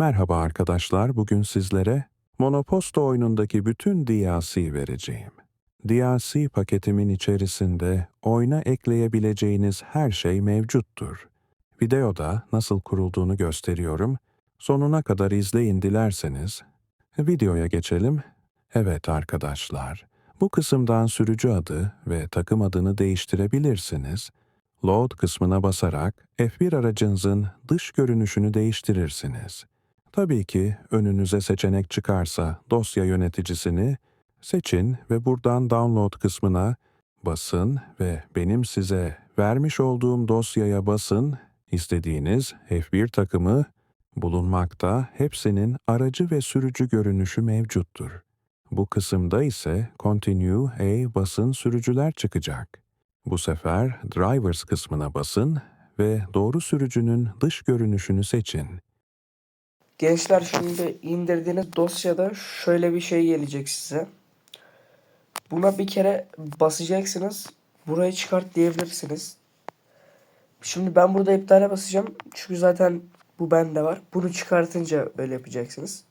Merhaba arkadaşlar, bugün sizlere Monoposto oyunundaki bütün DLC vereceğim. DLC paketimin içerisinde oyuna ekleyebileceğiniz her şey mevcuttur. Videoda nasıl kurulduğunu gösteriyorum. Sonuna kadar izleyin dilerseniz. Videoya geçelim. Evet arkadaşlar, bu kısımdan sürücü adı ve takım adını değiştirebilirsiniz. Load kısmına basarak F1 aracınızın dış görünüşünü değiştirirsiniz. Tabii ki önünüze seçenek çıkarsa dosya yöneticisini seçin ve buradan download kısmına basın ve benim size vermiş olduğum dosyaya basın. İstediğiniz F1 takımı bulunmakta hepsinin aracı ve sürücü görünüşü mevcuttur. Bu kısımda ise Continue A basın sürücüler çıkacak. Bu sefer Drivers kısmına basın ve doğru sürücünün dış görünüşünü seçin. Gençler şimdi indirdiğiniz dosyada şöyle bir şey gelecek size. Buna bir kere basacaksınız. Burayı çıkart diyebilirsiniz. Şimdi ben burada iptale basacağım. Çünkü zaten bu bende var. Bunu çıkartınca öyle yapacaksınız.